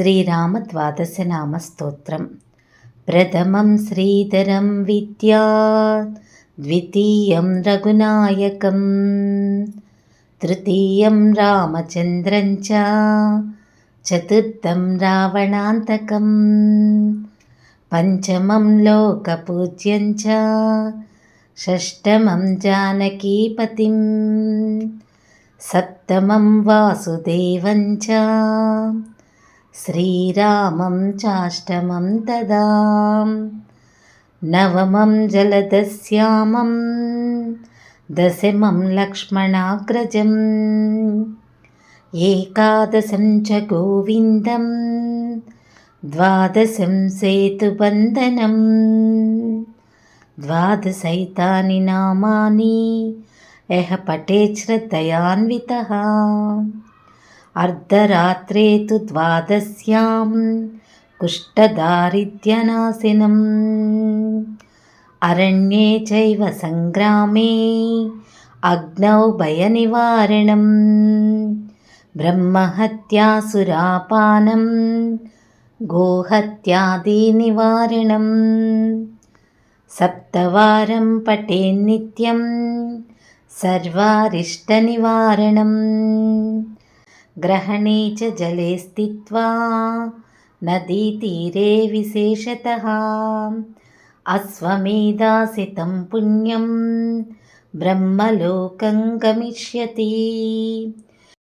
శ్రీరామ ద్వాదశనామ స్తోత్రం. ప్రథమం శ్రీధరం విద్యా ద్వితీయం రఘునాయకం తృతీయం రామచంద్రం చ చతుర్థం రావణాంతకం పంచమం లోకపూజ్యం చ షష్టమం జానకీపతిం సప్తమం వాసుదేవం చ శ్రీరామం చాష్టమం తదా నవమం జలదశ్యామం దశమం లక్ష్మణాగ్రజం ఏకాదశం చ గోవిందం ద్వాదశం సేతుబంధనం ద్వాదశైతాని నామాని యః పఠేత్ శ్రద్ధయాన్వితः अर्धरात्रे तु द्वादश्यां कुष्ठदारिद्र्यनाशिनम्। अरण्ये चैव सङ्ग्रामे अग्नौ भयनिवारणं ब्रह्महत्यासुरापानं गोहत्यादिनिवारणं सप्तवारं पठेन्नित्यं सर्वारिष्टनिवारणम् ग्रहणे च जले स्थित्वा नदीतीरे विशेषतः। अश्वमेधासितं पुण्यं ब्रह्मलोकं गमिष्यति